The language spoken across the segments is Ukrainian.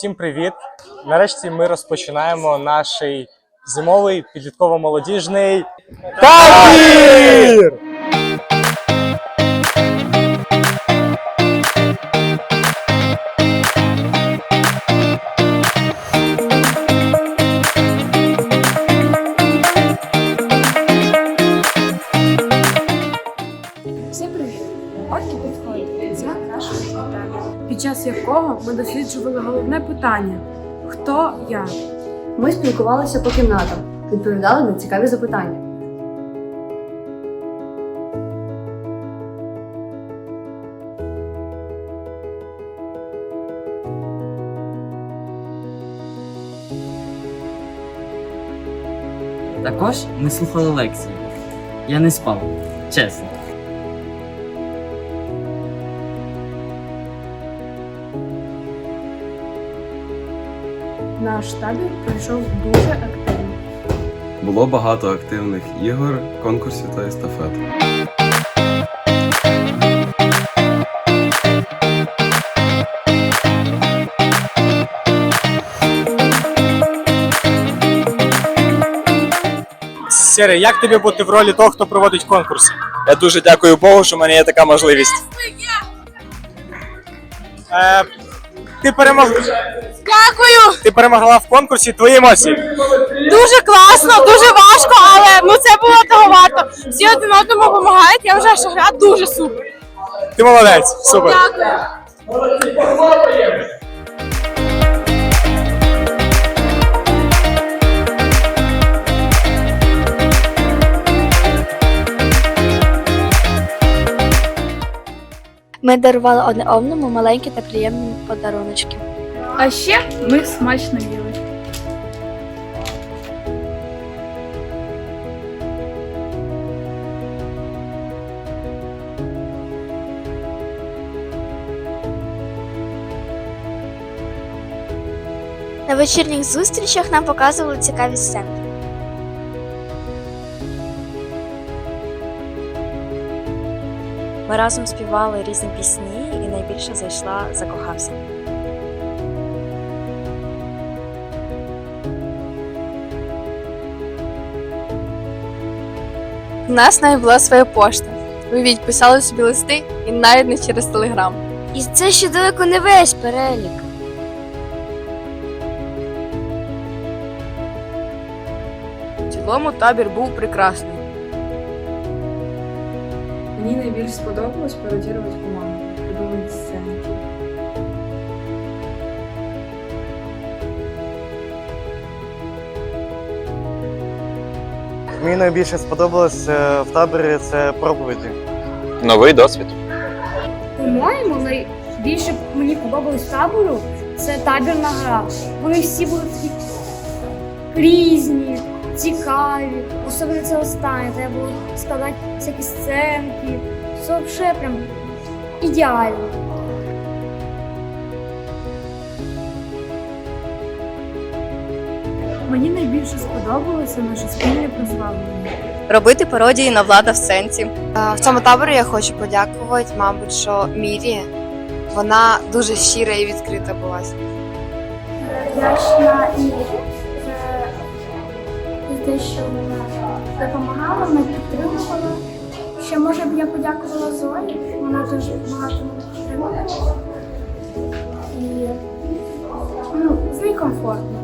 Всім привіт! Нарешті ми розпочинаємо наш зимовий підлітково-молодіжний табір! Всім привіт! От і підходить дзвінок нашого завдання, під час якого ми досліджували головне питання: хто я? Ми спілкувалися по кімнатам, відповідали на цікаві запитання. Також ми слухали лекції. Я не спав, чесно. Наш табір пройшов дуже активно. Було багато активних ігор, конкурсів та естафет. Сірий, як тобі бути в ролі того, хто проводить конкурси? Я дуже дякую Богу, що в мене є така можливість. Е, ти перемог... Дякую! Ти перемогла в конкурсі. Твої емоції. Дуже класно, дуже важко, але ну це було того варто. Всі один одному допомагають. Я вважаю, що гра дуже супер. Ти молодець. Супер. Дякую. Ми дарували одне одному маленькі та приємні подаруночки. А ще ми смачно їли. На вечірніх зустрічах нам показували цікаві сценки. Ми разом співали різні пісні, і найбільше зайшла закохався. У нас навіть була своя пошта. Уявіть, писали собі листи і навіть не через телеграм. І це ще далеко не весь перелік. В цілому табір був прекрасний. Мені найбільше сподобалось пародірувати команду, придумати сценки. Мені найбільше сподобалось е, в таборі це проповіді. Новий досвід. По-моєму, найбільше мені подобалось табору це табірна гра. Вони всі були такі різні, цікаві. Особливо це останнє. Треба було складати всякі сценки. Це взагалі прям ідеально. Мені найбільше сподобалося наше спільне прославлення. Робити пародії на влада в сенсі. В цьому таборі я хочу подякувати, мабуть, що Мірі. Вона дуже щира і відкрита була. За те, що вона допомагала, мене підтримувала. Ще може б я подякувала Зої, вона дуже багато мене підтримала. І ну, з нею комфортно.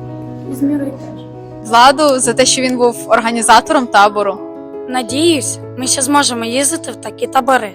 І з Мірою теж. Владу за те, що він був організатором табору. Надіюсь, ми ще зможемо їздити в такі табори.